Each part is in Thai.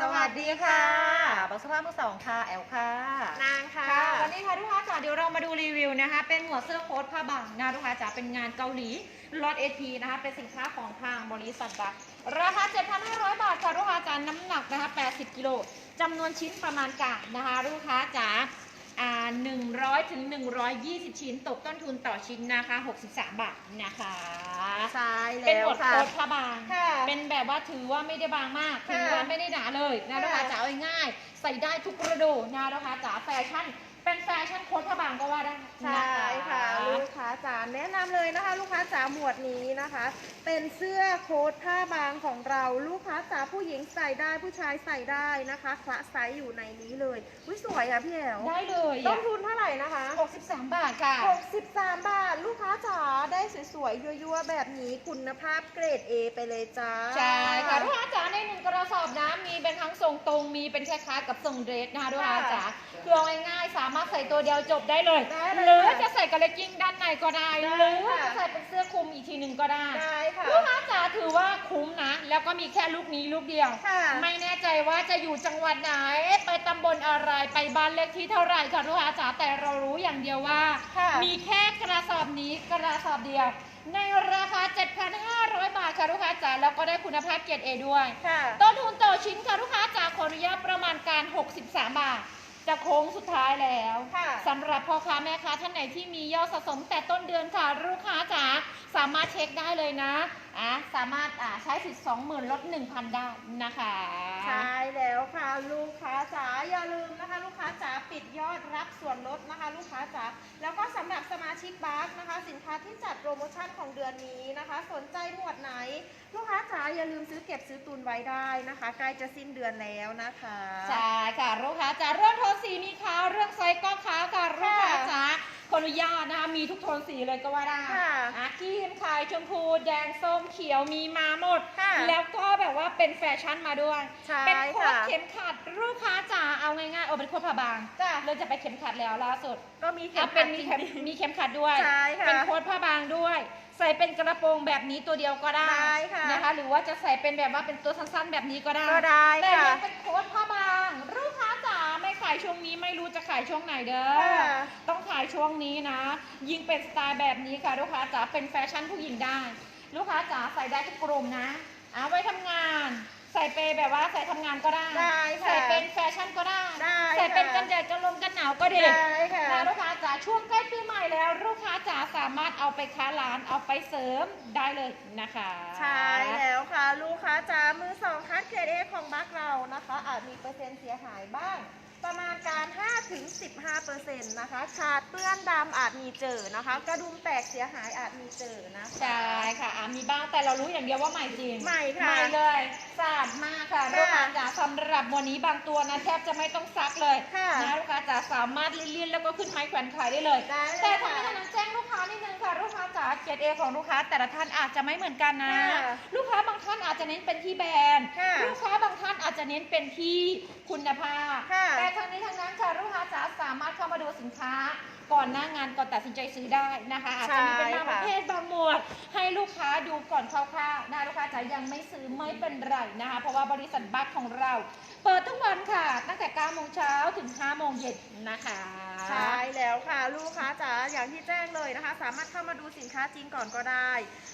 สวัสดีค่ะบักสภาพมือสองค่ะ แอลค่ะ นางค่ะค่ะวันนี้ค่ะทุกค้าจ๋าเดี๋ยวเรามาดูรีวิวนะคะ เป็นหัวเสื้อโค้ทผ้าบางนะทุกค้าจ๋าเป็นงานเกาหลีลอตเอทีนะคะ เป็นสินค้าของทางบริษัทบักราคา 7,500 บาทค่ะลูกค้าจ๋าน้ำหนักนะคะ 80 กิโลจำนวนชิ้นประมาณกะนะคะลูกค้าจ๋าอ่า 100ถึง120 ชิ้น ตกต้นทุนต่อชิ้นนะคะ 63 บาทนะคะใช่เป็นแล้หมววดค่ะ โค้ทผ้าบาง ค่ะเป็นแบบว่าถือว่าไม่ได้บางมากค่ะถือว่าไม่ได้หนาเลยนะค่ะ ลูกค้าจ๋าเอาง่ายๆใส่ได้ทุกฤดูนะลูกค้าจ๋าแฟชั่น เป็นแฟชั่นโค้ทผ้าบางก็ว่าได้ใช่ค่ะลูกค้า จ๋าแนะนำเลยนะคะ ลูกค้าจ๋าหมวดนี้นะคะ เป็นเสื้อโค้ทผ้าบางของเรา ลูกค้าจ๋าผู้หญิงใส่ได้ผู้ชายใส่ได้นะคะคละไซส์อยู่ในนี้เลยอุ้ยสวยอะพี่แอลได้เลยต้อะนทุนเท่าไหร่นะคะ 63 บาทค่ะ 63 บาท ลูกค้าจ๋าได้สวยๆยั่วๆแบบนี้คุณภาพเกรด A ไปเลยจ้าใช่ค่ะลูกค้าจ๋าในหนึ่งกระสอบนะมีเป็นทั้งทรงตรงมีเป็นคล้ายๆกับทรงเดรสนะคะลูกค้าจ๋าคือเอาง่ายๆสามารถใส่ตัวเดียวจบได้เลยได้เลยหรือค่ะจะใส่กับเลกกิ้งด้านในก็ได้ได้หรือว่าค่ะจะใส่เป็นเสื้อคลุมอีกทีหนึ่งก็ได้ได้ค่ะลูกค้าจ๋าถือว่าคุ้มนะ แล้วก็มีแค่ลูกนี้ลูกเดียวค่ะไม่แน่ใจว่าจะอยู่จังหวัดไหน ไปตำบลอะไรไปบ้านเลขที่เท่าไหร่ค่ะลูกค้าจ๋าแต่เรารู้อย่างเดียวว่าค่ะมีแค่กระสอบนี้กระสอบเดียว ในราคา 7,500 บาทค่ะลูกค้าจ๋าแล้วก็ได้คุณภาพเกรดเอด้วยค่ะต้นทุนต่อชิ้นค่ะลูกค้าจ๋าขออนุญาตประมาณการ 63 บาทจะโค้งสุดท้ายแล้วค่ะ สำหรับพ่อค้าแม่ค้าท่านไหนที่มียอดสะสมแต่ต้นเดือนค่ะลูกค้าจ๋าสามารถเช็คได้เลยนะ อะสามารถอะใช้สิทธิ์20,000ลด1,000ได้นะคะ ใช่แล้วค่ะลูกค้าจ๋าอย่าลืมนะคะ ลูกค้าจ๋าปิดยอดรับส่วนลดนะคะ ลูกค้าจ๋าแล้วก็สำหรับสมาชิกบาร์นะคะ สินค้าที่จัดโปรโมชั่นของเดือนนี้นะคะ สนใจหมวดไหน ลูกค้าจ๋าอย่าลืมซื้อเก็บซื้อตุนไว้ได้นะคะใกล้จะสิ้นเดือนแล้วนะคะใช่ค่ะลูกค้าจ๋าเรื่องโทนสีมีค้าเรื่องไซส์ก็ค้าค่ะลูกค้าจ๋า ขออนุญาตนะคะมีทุกโทนสีเลยก็ว่าได้ค่ะอะครีมขายชมพูแดงส้มเขียวมีมาหมด ค่ะแล้วก็แบบว่าเป็นแฟชั่นมาด้วย ใช่เป็นโค้ค่ะดเข็มขัดลูกค้าจ๋าเอาง่ายๆโอ้เป็นโค้ดผ้าบางจ้ะเราจะไปเข็มขัดแล้วล่าสุดก็มีเข็อะมเป็ขันดมีจเข็มริงมีเข็มขัดด้วย ใช่ค่ะเป็นโค้ดผ้าบางด้วย ใส่เป็นกระโปรงแบบนี้ตัวเดียวก็ได้ได้ค่ะนะคะ หรือว่าจะใส่เป็นแบบว่าเป็นตัวสั้นๆแบบนี้ก็ได้ก็ได้แต่ค่ะ ยังเป็นโค้ดผ้าบางลูกค้าจ๋าไม่ขายช่วงนี้ไม่รู้ จะขายช่วงไหนเด้อค่ะต้องขายช่วงนี้นะ ยิ่งเป็นสไตล์แบบนี้ค่ะลูกค้าจ๋าเป็นแฟชั่นผู้หญิงได้ ลูกค้าจ๋าใส่ได้ทุกกลุ่มนะเอาไว้ทำงาน ใส่ไปแบบว่าใส่ทำงานก็ได้ได้ค่ะใส่เป็นแฟชั่นก็ได้ได้ใส่เป็นค่ะกันแดดกันลมกันหนาวก็ดีได้ค่ะนะลูกค้าจ๋าช่วงใกล้ปีใหม่แล้ว ลูกค้าจ๋าสามารถเอาไปค้าร้านเอาไปเสริมได้เลยนะคะ ใช่แล้วค่ะ ลูกค้าจ๋ามือสองคัดเกรดเอของบัคเรานะคะ อาจมีเปอร์เซ็นต์เสียหายบ้าง ประมาณการ 5-15%นะคะขาดเปื้อนดำอาจมีเจอนะคะ กระดุมแตกเสียหายอาจมีเจอนะคะใช่ค่ะอะมีบ้างแต่เรารู้อย่างเดียวว่าใหม่จริงใหม่ค่ะ ใหม่เลยสะอาดมากค่ะค่ะลูกค้าจ๋าสำหรับวันนี้บางตัวนะแทบจะไม่ต้องซักเลยค่ะนะลูกค้าจ๋าสามารถลิ้นๆแล้วก็ขึ้นไม้แขวนขายได้เลย ได้เลยแต่ทั้งค่ะนี้ทั้งนั้นแจ้งลูก ค้านิดนึงค่ะลูกค้าจ๋าเกรดเอของลูกค้า แต่ละท่านอาจจะไม่เหมือนกันนะ ค่ะลูกค้าบางท่านอาจจะเน้นเป็นที่แบรนด์ค่ะลูกค้าบางท่านอาจจะเน้นเป็นที่คุณภาพค่ะ แต่ทั้งนี้ทั้งนั้นค่ะลูกค้าจ๋าสามารถเข้ามาดูสินค้า ก่อนหน้างานก่อนตัดสินใจซื้อได้นะคะอาจจะมีเป็นบางประเภทบางหมวด ให้ลูกค้าดูก่อนคร่าวๆนะลูกค้าจ๋ายังไม่ซื้อไม่เป็นไรนะคะ เพราะว่าบริษัทบัคของเรา เปิดทุกวันค่ะ ตั้งแต่9โมงเช้า ถึง5โมงเย็นนะคะ ใช่แล้วค่ะ ลูกค้าจ๋าอย่างที่แจ้งเลยนะคะ สามารถเข้ามาดูสินค้าจริงก่อนก็ได้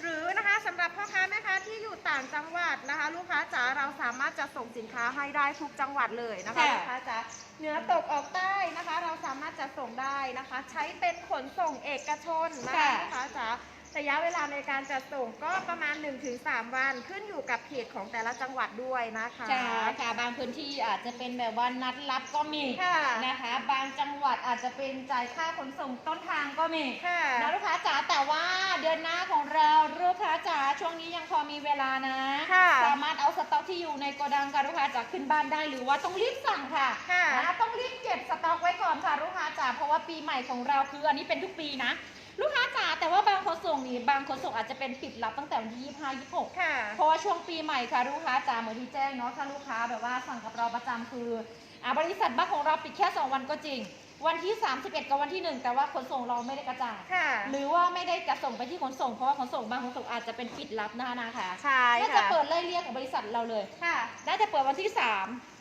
หรือนะคะสำหรับพ่อค้าแม่ค้าที่อยู่ต่างจังหวัดนะคะ ลูกค้าจ๋าเราสามารถจะส่งสินค้าให้ได้ทุกจังหวัดเลยนะคะค่ะลูกค้าจ๋าเหนือตกออกใต้นะคะ เราสามารถจะส่งได้นะคะ ใช้เป็นขนส่งเอกชนนะคะลูกค้าจ๋า ระยะเวลาในการจัดส่งก็ประมาณ 1-3 วันขึ้นอยู่กับเขตของแต่ละจังหวัดด้วยนะคะใช่ค่ะบางพื้นที่อาจจะเป็นแบบว่านัดรับก็มีค่ะนะคะ บางจังหวัดอาจจะเป็นจ่ายค่าขนส่งต้นทางก็มีค่ะนะลูกค้าจ๋าแต่ว่าเดือนหน้าของเราลูกค้าจ๋าช่วงนี้ยังพอมีเวลานะค่ะสามารถเอาสต็อกที่อยู่ในโกดังค่ะลูกค้าจ๋าขึ้นบ้านได้หรือว่าต้องรีบสั่งค่ะค่ะนะต้องรีบเก็บสต็อกไว้ก่อนค่ะลูกค้าจ๋าเพราะว่าปีใหม่ของเราคืออันนี้เป็นทุกปีนะ ลูกค้าจ๋าแต่ว่าบางขนส่งนี่บางขนส่งอาจจะเป็นปิดรับตั้งแต่วันที่ 25 26 ค่ะ เพราะว่าช่วงปีใหม่ค่ะลูกค้าจ๋าเหมือนที่แจ้งเนาะถ้าลูกค้าแบบว่าสั่งกับเราประจำคืออ่าบริษัทบ้านของเราปิดแค่ 2 วันก็จริง วันที่ 31 กับวันที่ 1 แต่ว่าขนส่งเราไม่ได้กระจายค่ะ หรือว่าไม่ได้จะส่งไปที่ขนส่งเพราะว่าขนส่งบางขนส่งอาจจะเป็นปิดลับนะคะนะคะใช่ก็จะค่ะเปิดไล่เรียกของบริษัทเราเลย ค่ะ น่าจะเปิดวันที่ 3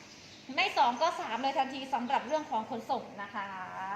ไม่2ก็3เลยทันทีสำหรับเรื่องของขนส่งนะคะ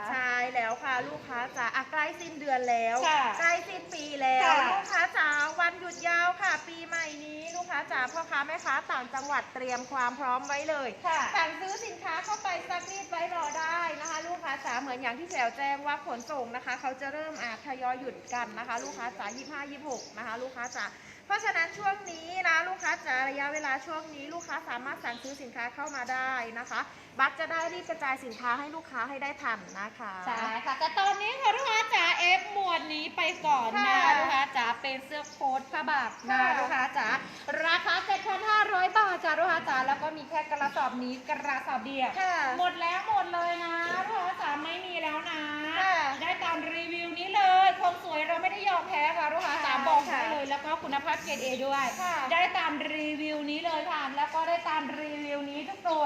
ใช่แล้วค่ะลูกค้าจ๋าอะใกล้สิ้นเดือนแล้วค่ะใกล้สิ้นปีแล้ว ค่ะ ลูกค้าจ๋าวันหยุดยาวค่ะ ปีใหม่นี้ลูกค้าจ๋าพ่อค้าแม่ค้าต่างจังหวัดเตรียมความพร้อมไว้เลย ค่ะ สั่งซื้อสินค้าเข้าไปซักรีดไว้รอได้นะคะ ลูกค้าจ๋าเหมือนอย่างที่แถวแจ้งว่าขนส่งนะคะ เขาจะเริ่มอาทยอยหยุดกันนะคะ ลูกค้าจ๋า25 26นะคะ ลูกค้าจ๋า เพราะฉะนั้นช่วงนี้นะลูกค้าจ๋าระยะเวลาช่วงนี้ลูกค้าสามารถสั่งซื้อสินค้าเข้ามาได้นะคะ บัตรจะได้รีบกระจายสินค้าให้ลูกค้าให้ได้ทันนะคะใช่ค่ะแต่ตอนนี้ค่ะลูกค้าจ๋าเอฟหมวดนี้ไปก่อนนะค่ะ ลูกค้าจ๋าเป็นเสื้อโค้ทผ้าบากนะค่ะ ลูกค้าจ๋าราคา 7,500 บาทจ้า ลูกค้าจ๋าแล้วก็มีแค่กระสอบนี้กระสอบเดียวค่ะ หมดแล้วหมดเลยนะลูกค้าจ๋าไม่มีแล้วนะค่ะ ได้ตามรีวิวนี้เลยความสวยเราไม่ได้ยอมแพ้ค่ะลูกค้าจ๋าค่ะบอกค่ะได้เลยแล้วก็คุณภาพเกรดเอด้วย ค่ะ ได้ตามรีวิวนี้เลยค่ะแล้วก็ได้ตามรีวิวนี้ทุกตัว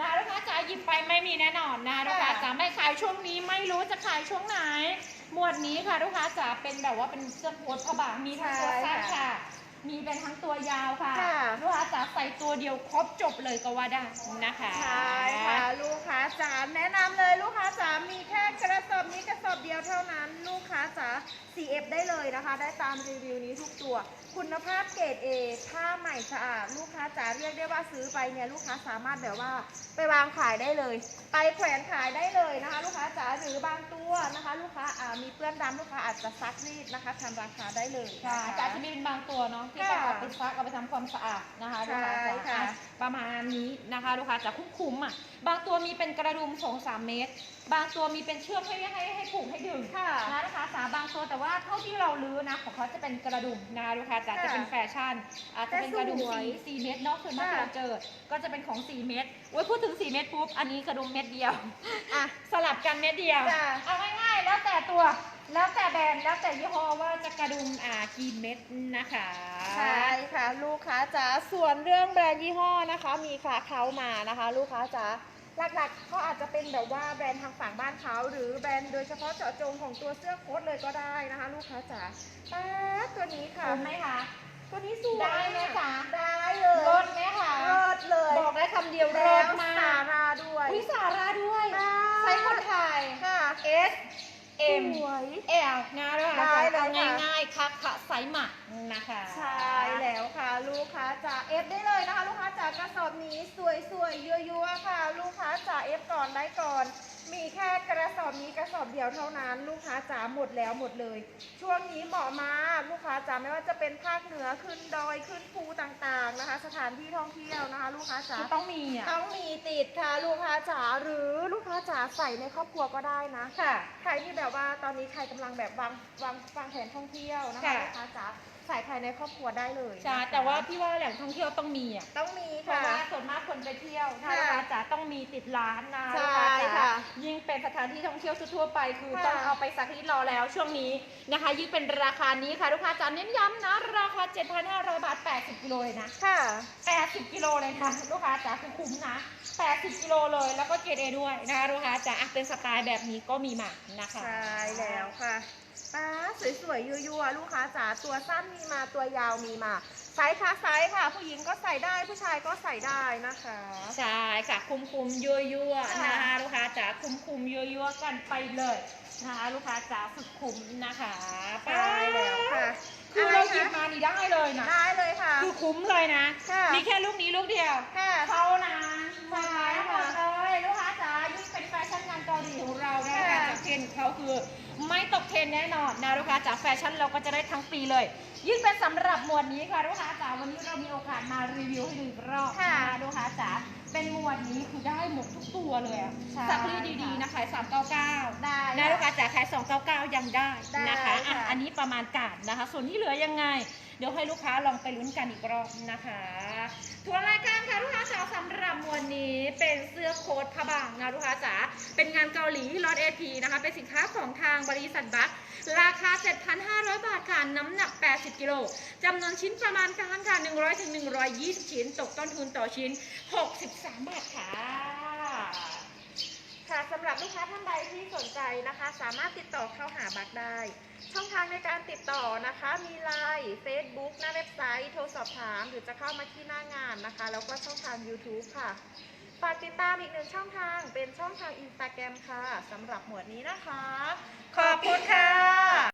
นะลูกค้าจ๋าหยิบไปไม่มีแน่นอนนะลูกค้าจ๋าไม่ขายช่วงนี้ไม่รู้จะขายช่วงไหน หมวดนี้ค่ะลูกค้าจ๋าเป็นแบบว่าเป็นเสื้อโค้ทผ้าบางมีทั้งตัวสั้นใช่ค่ะค่ะ มีเป็นทั้งตัวยาวค่ะค่ะ ลูกค้าจ๋าใส่ตัวเดียวครบจบเลยก็ว่าได้นะคะใช่ค่ะลูกค้าจ๋าแนะนำเลยลูกค้าจ๋ามีแค่กระสอบนี้กระสอบเดียวเท่านั้น ลูกค้าจ๋า CF ได้เลยนะคะ ได้ตามรีวิวนี้ทุกตัว คุณภาพเกรด A ผ้าใหม่สะอาด ลูกค้าจ๋าเรียกได้ว่าซื้อไปเนี่ยลูกค้าสามารถแบบว่า ไปวางขายได้เลย ไปแขวนขายได้เลยนะคะ ลูกค้าจ๋าหรือบางตัวนะคะ ลูกค้าอ่ามีเปื้อนดำลูกค้าอาจจะซักรีดนะคะทำราคาได้เลยค่ะนคแต่จะมีเป็นบางตัวเนาะที่ต้องเอาไปซักเอาไปทำความสะอาดนะคะลูกค้าใช่จ๋าค่ะ อะประมาณนี้นะคะลูกค้าจ๋าคุ้มๆอะบางตัวมีเป็นกระดุมสองสามเมตร บางตัวมีเป็นเชือกให้ให้ให้ผูกให้ดึง ค่ะนะลูกค้าจ๋าบางตัวแต่ว่าเท่าที่เราลื้อนะของเขาจะเป็นกระดุมนะคะลูกค้าจ๋าค่ะจะเป็นแฟชั่นอาจจะเป็นกระดุมแต่สวยสี่สี่เมตรเนาะคือมากค่ะ เราเจอ ก็จะเป็นของสี่เมตรโอ้ยพูดถึงสี่เมตรปุ๊บอันนี้กระดุมเม็ดเดียว อะ สลับกันเม็ดเดียว จ้ะ เอาง่ายๆ แล้วแต่ตัว แล้วแต่แบรนด์ แล้วแต่ยี่ห้อว่าจะกระดุมอ่ากี่เม็ดนะคะ ใช่ค่ะ ลูกค้าจ๋าส่วนเรื่องแบรนด์ยี่ห้อนะคะ มีคลาเขามานะคะ ลูกค้าจ๋า หลักๆก็อาจจะเป็นแบบว่าแบรนด์ทางฝั่งบ้านเขาหรือแบรนด์โดยเฉพาะเจาะจงของตัวเสื้อโค้ทเลยก็ได้นะคะ ลูกค้าจ๋าป๊าดตัวนี้ค่ะ คุ้มไหมคะตัวนี้สวยได้ไหมจ๊ะได้เลยรถไหมคะรถเลยบอกได้คำเดียวรแล้วถมาสากราด้วยวิสาราด้วยป๊าดไซส์คนไทย ค่ะ S M สวย L นะด้วยได้เลยเอาค่ะ ง่ายๆคักขะไซส์หมักนะคะใช่แล้วค่ะ ลูกค้าจ๋าเอฟได้เลยนะคะ ลูกค้าจ๋ากระสอบนี้สวยๆยัวๆค่ะ ลูกค้าจ๋าเอฟก่อนได้ก่อน มีแค่กระสอบนี้กระสอบเดียวเท่านั้น ลูกค้าจ๋าหมดแล้วหมดเลย ช่วงนี้เหมาะมากลูกค้าจ๋าไม่ว่าจะเป็นภาคเหนือขึ้นดอยขึ้นภูต่างๆนะคะ สถานที่ท่องเที่ยวนะคะ ลูกค้าจ๋าคือต้องมีอะต้องมีติดค่ะ ลูกค้าจ๋าหรือลูกค้าจ๋าใส่ในครอบครัวก็ได้นะค่ะใครที่แบบว่าตอนนี้ใครกำลังแบบวางวางวางแผนท่องเที่ยวนะคะค่ะ ลูกค้าจ๋าใส่ภายในครอบครัวได้เลยใช่นะคะแต่ว่าพี่ว่าแหล่งท่องเที่ยวต้องมีอะ ต้องมีเพราะค่ะว่าส่วนมาก คนไปเที่ยวถ้าค่ะลูกค้าจ๋าต้องมีติดร้านนะใช่ลูกค้าจ๋าค่ะยิ่งเป็นสถานที่ท่องเที่ยวทั่วๆไปคือค่ะต้องเอาไปสักที่รอแล้วช่วงนี้นะคะ ยิ่งเป็นราคานี้ค่ะลูกค้าจ๋าเน้นย้ำนะ ราคา 7,500 บาท 80กิโลเลยนะ ค่ะ 80กิโลเลยค่ะลูกค้าจ๋าคือคุ้มนะ 80กิโลเลยแล้วก็เกรดเอด้วยนะคะลูกค้าจ๋าอะเป็นสไตล์แบบนี้ก็มีมานะคะ ใช่แล้วค่ะป้าสวยๆยั่วๆลูกค้าจ๋าตัวสั้นมีมาตัวยาวมีมา ไซส์ค่ะไซส์ค่ะ ผู้หญิงก็ใส่ได้ผู้ชายก็ใส่ได้นะคะ ใช่ค่ะคุมคุมๆยั่วยั่วๆค่ะนะคะลูกค้าจ๋าคุมคุมๆยั่วยั่วๆกันไปเลยนะคะลูกค้าจ๋าสุดคุ้มนะคะใช่แล้วค่ะคือเราหยิบมานี่ได้เลยนะได้เลยค่ะ คือคุ้มเลยนะค่ะ มีแค่ลูกนี้ลูกเดียวค่ะเท่านั้นใช่หมค่ะดเลยลูกค้าจ๋า เกาหลีของเรานะคะค่ะจากเทรนด์เขาคือไม่ตกเทรนด์แน่นอนนะลูกค้าจ๋าแฟชั่นเราก็จะได้ทั้งปีเลย ยิ่งเป็นสำหรับหมวดนี้ค่ะลูกค้าจ๋าวันนี้เรามีโอกาสมารีวิวให้ดูอีกรอบค่ะนลูกค้าจ๋าเป็นหมวดนี้คือได้หมดทุกตัวเลยอะใช่ซักรีดดีๆนะขาย399ได้นะลูกค้าจ๋าขาย299 ยังได้นะคะได้ค่ะอะอันนี้ประมาณการนะคะ ส่วนที่เหลือยังไง เดี๋ยวให้ลูกค้าลองไปลุ้นกันอีกรอบนะคะทวนรายการค่ะลูกค้าจ๋าสำหรับมวลนี้ เป็นเสื้อโค้ทผ้าบางนะลูกค้าจ๋า เป็นงานเกาหลีลอตเอพีนะคะ เป็นสินค้าของทางบริษัทบัคราคา 7,500 บาทค่ะ น้ำหนัก 80 กิโลจำนวนชิ้นประมาณการค่ะ 100ถึง120 ชิ้น ตกต้นทุนต่อชิ้น 63 บาทค่ะค่ะสำหรับลูกค้าท่านใดที่สนใจนะคะ สามารถติดต่อเข้าหาบักได้ ช่องทางในการติดต่อนะคะ มีไลน์ Facebook หน้าเว็บไซต์ โทรสอบถาม หรือจะเข้ามาที่หน้างานนะคะ แล้วก็ช่องทาง YouTube ค่ะ ฝากติดตามอีกหนึ่งช่องทางเป็นช่องทางอินสตาแกรมค่ะสำหรับหมวดนี้นะคะ ขอบคุณค่ะ